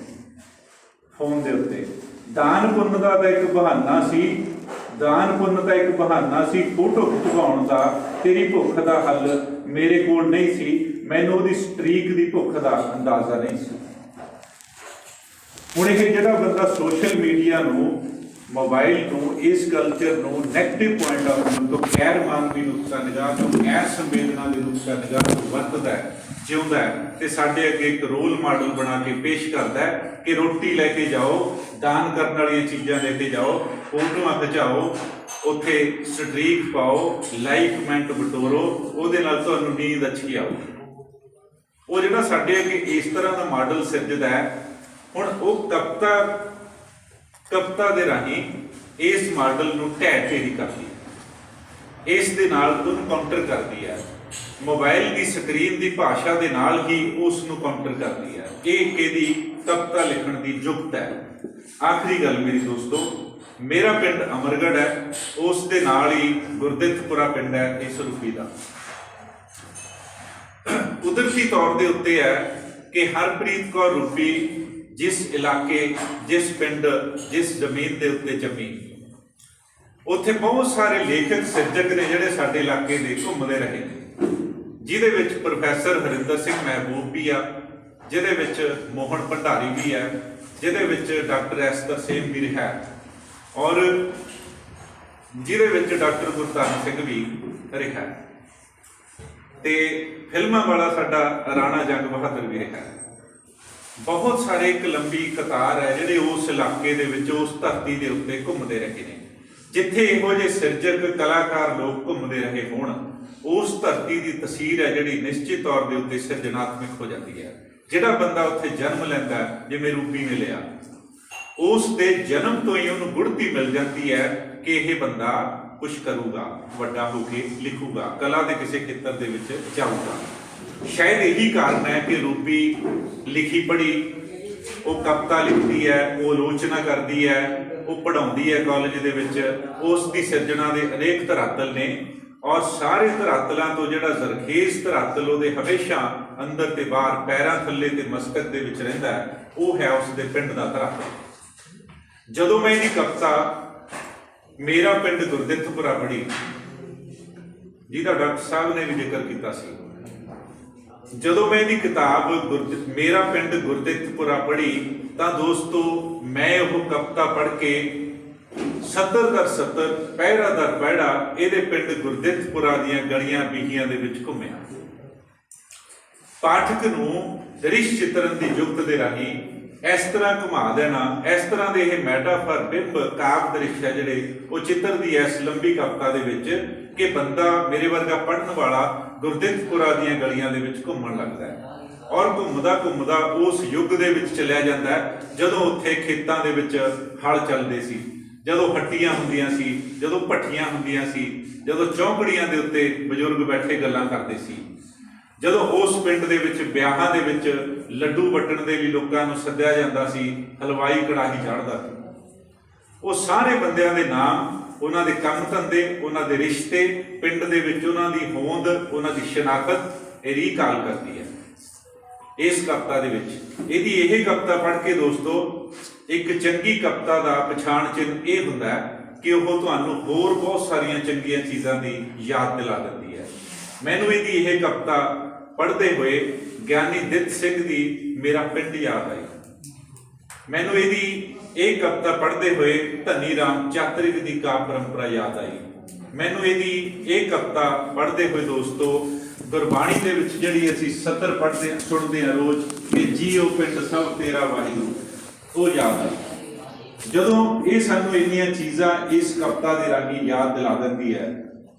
ਫੋਨ ਦੇ ਉੱਤੇ, ਦਾਨ ਪੁੰਨ ਦਾ ਤਾਂ ਇੱਕ ਬਹਾਨਾ ਸੀ, ਦਾਨ ਪੁੰਨ ਦਾ ਇੱਕ ਬਹਾਨਾ ਸੀ, ਫੋਟੋ ਖਿਚਵਾਉਣ ਦਾ, ਤੇਰੀ ਭੁੱਖ ਦਾ ਹੱਲ ਮੇਰੇ ਕੋਲ ਨਹੀਂ ਸੀ, ਮੈਨੂੰ ਉਹਦੀ ਸਟਰੀਕ ਦੀ ਭੁੱਖ ਦਾ ਅੰਦਾਜ਼ਾ ਨਹੀਂ ਸੀ। ਹੁਣ ਇਹ ਜਿਹੜਾ ਬੰਦਾ ਸੋਸ਼ਲ ਮੀਡੀਆ ਨੂੰ ਮੋਬਾਈਲ ਨੂੰ ਇਸ ਕਲਚਰ ਨੂੰ ਨੈਗੇਟਿਵ ਪੁਆਇੰਟ ਆਫ View ਤੋਂ ਗੈਰ ਮਾਨਵੀ ਨੁਕਤਾ ਨਿਗਾਹ ਤੋਂ ਗੈਰ ਸੰਵੇਦਨਾ ਦੀ ਨੁਕਤਾ ਨਿਗਾਹ ਤੋਂ ਵਰਤਦਾ ਹੈ, ਜਿਉਂਦਾ ਹੈ। ਤੇ ਸਾਡੇ ਅੱਗੇ ਇੱਕ ਰੋਲ ਮਾਡਲ ਬਣਾ ਕੇ ਪੇਸ਼ ਕਰਦਾ ਹੈ ਕਿ ਰੋਟੀ ਲੈ ਕੇ ਜਾਓ, ਦਾਨ ਕਰਨ ਵਾਲੀਆਂ ਚੀਜ਼ਾਂ ਲੈ ਕੇ ਜਾਓ, ਫੋਟੋਆਂ ਖਿਚਾਓ, ਉੱਥੇ ਸਟ੍ਰੀਕ ਪਾਓ ਲਾਈਕ ਕਮੈਂਟ ਬਟੋਰੋ, ਉਹਦੇ ਨਾਲ ਤੁਹਾਨੂੰ ਨੀਂਦ ਅੱਛੀ ਆਊਗੀ। ਉਹ ਜਿਹੜਾ ਸਾਡੇ ਅੱਗੇ ਇਸ ਤਰ੍ਹਾਂ ਦਾ ਮਾਡਲ ਸਿਰਜਦਾ ਹੈ, ਹੁਣ ਉਹ ਕਵਿਤਾ ਕਵਿਤਾ ਦੇ ਰਾਹੀਂ ਇਸ ਮਾਡਲ ਨੂੰ ਢਹਿ ਢੇਰੀ ਕਰਦੀ ਹੈ। ਇਸ ਦੇ ਨਾਲ ਉਹਨੂੰ ਕਾਊਂਟਰ ਕਰਦੀ ਹੈ। ਮੋਬਾਈਲ ਦੀ ਸਕਰੀਨ ਦੀ ਭਾਸ਼ਾ ਦੇ ਨਾਲ ਹੀ ਉਸ ਨੂੰ ਕਾਊਂਟਰ ਕਰਦੀ ਹੈ। ਇਹ ਇਹਦੀ ਕਵਿਤਾ ਲਿਖਣ ਦੀ ਜੁਗਤ ਹੈ। ਆਖਰੀ ਗੱਲ ਮੇਰੀ ਦੋਸਤੋ, ਮੇਰਾ ਪਿੰਡ ਅਮਰਗੜ੍ਹ ਹੈ। ਉਸ ਦੇ ਨਾਲ ਹੀ ਗੁਰਦਿੱਤਪੁਰਾ ਪਿੰਡ ਹੈ, ਇਸ ਰੂਪੀ ਦਾ। ਕੁਦਰਤੀ ਤੌਰ ਦੇ ਉੱਤੇ ਹੈ ਕਿ ਹਰਪ੍ਰੀਤ ਕੌਰ ਰੂਪੀ ਜਿਸ ਇਲਾਕੇ, ਜਿਸ ਪਿੰਡ, ਜਿਸ ਜ਼ਮੀਨ ਦੇ ਉੱਤੇ ਜੰਮੀ। ਉੱਥੇ ਬਹੁਤ ਸਾਰੇ ਲੇਖਕ, ਸਿਰਜਕ ਨੇ ਜਿਹੜੇ ਸਾਡੇ ਇਲਾਕੇ ਦੇ ਘੁੰਮਦੇ ਰਹੇ। ਨੇ ਜਿਹਦੇ ਵਿੱਚ ਪ੍ਰੋਫੈਸਰ ਹਰਿੰਦਰ ਸਿੰਘ ਮਹਿਬੂਬ ਵੀ ਆ, ਜਿਹਦੇ ਵਿੱਚ ਮੋਹਨ ਭੰਡਾਰੀ ਵੀ ਹੈ ਜਿਹਦੇ ਵਿੱਚ ਡਾਕਟਰ ਐਸ ਤਰਸੇਮ ਵੀ ਰਿਹਾ। ਔਰ ਜਿਹਦੇ ਵਿੱਚ ਡਾਕਟਰ ਗੁਰਤਾਨ ਸਿੰਘ ਵੀ ਰਿਹਾ। ਤੇ ਫਿਲਮਾਂ ਵਾਲਾ ਸਾਡਾ ਰਾਣਾ ਜੰਗ ਬਹਾਦਰ ਵੀ ਰਿਹਾ। ਬਹੁਤ ਸਾਰੇ ਇੱਕ ਲੰਬੀ ਕਤਾਰ ਹੈ ਜਿਹੜੇ ਉਸ ਇਲਾਕੇ ਦੇ ਵਿੱਚ, ਉਸ ਧਰਤੀ ਦੇ ਉੱਤੇ ਘੁੰਮਦੇ ਰਹੇ ਨੇ। ਜਿੱਥੇ ਇਹੋ ਜਿਹੇ ਸਿਰਜਕ ਕਲਾਕਾਰ ਲੋਕ ਘੁੰਮਦੇ ਰਹੇ ਹੋਣ, ਉਸ ਧਰਤੀ ਦੀ ਤਸਵੀਰ ਹੈ ਜਿਹੜੀ ਨਿਸ਼ਚਿਤ ਤੌਰ ਦੇ ਉੱਤੇ ਸਿਰਜਣਾਤਮਕ ਹੋ ਜਾਂਦੀ ਹੈ। ਜਿਹੜਾ ਬੰਦਾ ਉੱਥੇ ਜਨਮ ਲੈਂਦਾ ਜਿਵੇਂ ਰੂਪੀ ਨੇ ਲਿਆ, ਉਸ ਦੇ ਜਨਮ ਤੋਂ ਹੀ ਉਹਨੂੰ ਗੁੜਤੀ ਮਿਲ ਜਾਂਦੀ ਹੈ ਕਿ ਇਹ ਬੰਦਾ ਕੁਝ ਕਰੂਗਾ, ਵੱਡਾ ਹੋ ਕੇ ਲਿਖੂਗਾ, ਕਲਾ ਦੇ ਕਿਸੇ ਖੇਤਰ ਦੇ ਵਿੱਚ ਜਾਊਗਾ। ਸ਼ਾਇਦ ਇਹੀ ਕਾਰਨ ਹੈ ਕਿ ਰੂਪੀ ਲਿਖੀ ਪੜ੍ਹੀ, ਉਹ ਕਵਿਤਾ ਲਿਖਦੀ ਹੈ, ਉਹ ਆਲੋਚਨਾ ਕਰਦੀ ਹੈ, ਉਹ ਪੜ੍ਹਾਉਂਦੀ ਹੈ ਕਾਲਜ ਦੇ ਵਿੱਚ, ਉਸ ਦੀ ਸਿਰਜਣਾ ਦੇ ਅਨੇਕ ਧਰਾਤਲ ਨੇ ਔਰ ਸਾਰੇ ਧਰਾਤਲਾਂ ਤੋਂ ਜਿਹੜਾ ਜ਼ਰਖੇਜ਼ ਧਰਾਤਲ ਉਹਦੇ ਹਮੇਸ਼ਾ ਅੰਦਰ ਤੇ ਬਾਹਰ, ਪੈਰਾਂ ਥੱਲੇ ਤੇ ਮਸਕਤ ਦੇ ਵਿੱਚ ਰਹਿੰਦਾ ਹੈ, ਉਹ ਹੈ ਉਸ ਦੇ ਪਿੰਡ ਦਾ ਧਰਾਤਲ। ਜਦੋਂ ਮੈਂ ਇਹਦੀ ਕਵਿਤਾ ਮੇਰਾ ਪਿੰਡ ਗੁਰਦਿੱਤਪੁਰਾ ਪੜ੍ਹੀ, ਜਿਹਦਾ ਡਾਕਟਰ ਸਾਹਿਬ ਨੇ ਵੀ ਜ਼ਿਕਰ ਕੀਤਾ ਸੀ ਜਦੋਂ ਮੈਂ ਇਹਦੀ ਕਿਤਾਬ ਗੁਰਦਿੱਤ ਮੇਰਾ ਪਿੰਡ ਗੁਰਦਿੱਤਪੁਰਾ ਪੜ੍ਹੀ, ਤਾਂ ਦੋਸਤੋ, ਮੈਂ ਉਹ ਕਵਿਤਾ ਪੜ੍ਹ ਕੇ ਸੱਤਰ ਦਰ ਸੱਤਰ, ਪਹਿਰਾ ਦਰ ਪਹਿੜਾ ਇਹਦੇ ਪਿੰਡ ਗੁਰਦਿੱਤਪੁਰਾ ਦੀਆਂ ਗਲੀਆਂ ਬੀਹੀਆਂ ਦੇ ਵਿੱਚ ਘੁੰਮਿਆ। ਪਾਠਕ ਨੂੰ ਦ੍ਰਿਸ਼ ਚਿੱਤਰਨ ਦੀ ਯੁਕਤ ਦੇ ਰਾਹੀਂ ਇਸ ਤਰ੍ਹਾਂ ਘੁਮਾ ਦੇਣਾ, ਇਸ ਤਰ੍ਹਾਂ ਦੇ ਇਹ ਮੈਟਾਫਰ ਬਿੰਬ ਕਾਵ ਦ੍ਰਿਸ਼ ਹੈ ਜਿਹੜੇ, ਉਹ ਚਿੱਤਰ ਦੀ ਇਸ ਲੰਬੀ ਕਵਿਤਾ ਦੇ ਵਿੱਚ ਕਿ ਬੰਦਾ ਮੇਰੇ ਵਰਗਾ ਪੜਨ ਵਾਲਾ ਗੁਰਦਿੱਤਪੁਰਾ ਦੀਆਂ ਗਲੀਆਂ ਦੇ ਵਿੱਚ ਘੁੰਮਣ ਲੱਗਦਾ ਹੈ। ਔਰ ਘੁੰਮਦਾ ਘੁੰਮਦਾ ਉਸ ਯੁੱਗ ਦੇ ਵਿੱਚ ਚਲਿਆ ਜਾਂਦਾ ਹੈ, ਜਦੋਂ ਉੱਥੇ ਖੇਤਾਂ ਦੇ ਵਿੱਚ ਹਲ ਚੱਲਦੇ ਸੀ, ਜਦੋਂ ਹੱਟੀਆਂ ਹੁੰਦੀਆਂ ਸੀ, ਜਦੋਂ ਭੱਠੀਆਂ ਹੁੰਦੀਆਂ ਸੀ, ਜਦੋਂ ਚੌਂਕੜੀਆਂ ਦੇ ਉੱਤੇ ਬਜ਼ੁਰਗ ਬੈਠੇ ਗੱਲਾਂ ਕਰਦੇ ਸੀ। ਜਦੋਂ ਉਸ ਪਿੰਡ ਦੇ ਵਿੱਚ ਵਿਆਹਾਂ ਦੇ ਵਿੱਚ ਲੱਡੂ ਵਟਣ ਦੇ ਲਈ ਲੋਕਾਂ ਨੂੰ ਸੱਦਿਆ ਜਾਂਦਾ ਸੀ, ਹਲਵਾਈ ਕੜਾਹੀ ਚੜ੍ਹਦਾ ਸੀ। ਉਹ ਸਾਰੇ ਬੰਦਿਆਂ ਦੇ ਨਾਮ ਉਹਨਾਂ ਦੇ ਕੰਮ ਧੰਦੇ, ਉਹਨਾਂ ਦੇ ਰਿਸ਼ਤੇ, ਪਿੰਡ ਦੇ ਵਿੱਚ ਉਹਨਾਂ ਦੀ ਹੋਂਦ, ਉਹਨਾਂ ਦੀ ਸ਼ਨਾਖਤ, ਇਹ ਰੀਕਾਲ ਕਰਦੀ ਹੈ। ਇਸ ਕਵਿਤਾ ਦੇ ਵਿੱਚ। ਇਹਦੀ ਇਹ ਕਵਿਤਾ ਪੜ੍ਹ ਕੇ ਦੋਸਤੋ, ਇੱਕ ਚੰਗੀ ਕਵਿਤਾ ਦਾ ਪਛਾਣ ਚਿੰਨ੍ਹ ਇਹ ਹੁੰਦਾ ਹੈ ਕਿ ਉਹ ਤੁਹਾਨੂੰ ਹੋਰ ਬਹੁਤ ਸਾਰੀਆਂ ਚੰਗੀਆਂ ਚੀਜ਼ਾਂ ਦੀ ਯਾਦ ਦਿਲਾ ਦਿੰਦੀ ਹੈ। ਮੈਨੂੰ ਇਹਦੀ ਇਹ ਕਵਿਤਾ ਪੜ੍ਹਦੇ ਹੋਏ ਗਿਆਨੀ ਦਿੱਤ ਸਿੰਘ ਦੀ ਮੇਰਾ ਪਿੰਡ ਯਾਦ ਆਈ ਮੈਨੂੰ ਇਹਦੀ ਇਹ ਕਵਿਤਾ ਪੜ੍ਹਦੇ ਹੋਏ ਧਨੀ ਰਾਮ ਚਾਤਰਿਕ ਦੀ ਕਾਵਿ ਪਰੰਪਰਾ ਯਾਦ ਆਈ। ਮੈਨੂੰ ਇਹਦੀ ਇਹ ਕਵਿਤਾ ਪੜ੍ਹਦੇ ਹੋਏ ਦੋਸਤੋ, ਗੁਰਬਾਣੀ ਦੇ ਵਿੱਚ ਜਿਹੜੀ ਅਸੀਂ ਸਤਰ ਪੜ੍ਹਦੇ ਸੁਣਦੇ ਹਾਂ ਰੋਜ਼ ਕਿ ਜੀਓ ਪਿੰਡ ਸਭ ਤੇਰਾ ਵਾਹਿਗੁਰੂ, ਉਹ ਯਾਦ ਆਈ। ਜਦੋਂ ਇਹ ਸਾਨੂੰ ਇੰਨੀਆਂ ਚੀਜ਼ਾਂ ਇਸ ਕਵਿਤਾ ਦੇ ਰਾਹੀਂ ਯਾਦ ਦਿਲਾ ਦਿੰਦੀ ਹੈ,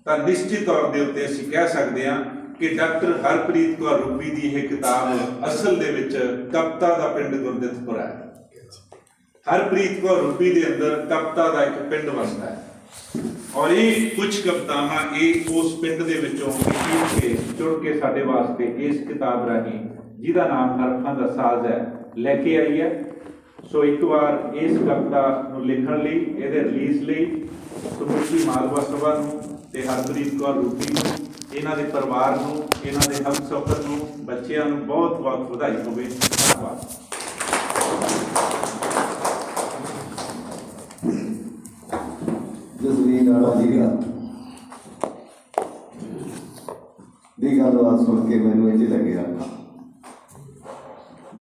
ਤਾਂ ਨਿਸ਼ਚਿਤ ਤੌਰ ਦੇ ਉੱਤੇ ਅਸੀਂ ਕਹਿ ਸਕਦੇ ਹਾਂ ਕਿ ਡਾਕਟਰ ਹਰਪ੍ਰੀਤ ਕੌਰ ਰੂਬੀ ਦੀ ਇਹ ਕਿਤਾਬ ਅਸਲ ਦੇ ਵਿੱਚ ਕਵਿਤਾ ਦਾ ਪਿੰਡ ਗੁਰਦਿੱਤਪੁਰ ਹੈ। ਹਰਪ੍ਰੀਤ ਕੌਰ ਰੂਬੀ ਦੇ ਅੰਦਰ ਕਵਿਤਾ ਦਾ ਇੱਕ ਪਿੰਡ ਵਸਦਾ ਹੈ। ਔਰ ਇਹ ਕੁਝ ਕਵਿਤਾਵਾਂ ਇਹ ਉਸ ਪਿੰਡ ਦੇ ਵਿੱਚੋਂ ਲਿਖ ਕੇ ਚੁਣ ਕੇ ਸਾਡੇ ਵਾਸਤੇ ਇਸ ਕਿਤਾਬ ਰਾਹੀਂ ਜਿਹਦਾ ਨਾਮ ਹਰਫਾਂ ਦਾ ਸਾਜ਼ ਹੈ, ਲੈ ਕੇ ਆਈ ਹੈ। ਸੋ ਇੱਕ ਵਾਰ ਇਸ ਕਵਿਤਾ ਨੂੰ ਲਿਖਣ ਲਈ, ਇਹਦੇ ਰਿਲੀਜ਼ ਲਈ ਸਮੁੱਚੀ ਮਾਲਵਾ ਸਭਾ ਨੂੰ ਤੇ ਹਰਪ੍ਰੀਤ ਕੌਰ ਰੂਪੀ ਨੂੰ, ਇਹਨਾਂ ਦੇ ਪਰਿਵਾਰ ਨੂੰ, ਇਹਨਾਂ ਦੇ ਹਮਸਫਰ ਨੂੰ, ਬੱਚਿਆਂ ਨੂੰ ਬਹੁਤ ਬਹੁਤ ਵਧਾਈ ਹੋਵੇ। ਧੰਨਵਾਦ। ਵਾਲਾ ਦੀ ਗੱਲ ਦੀ ਗੱਲਬਾਤ ਸੁਣ ਕੇ ਮੈਨੂੰ ਇੰਜ ਲੱਗਿਆ।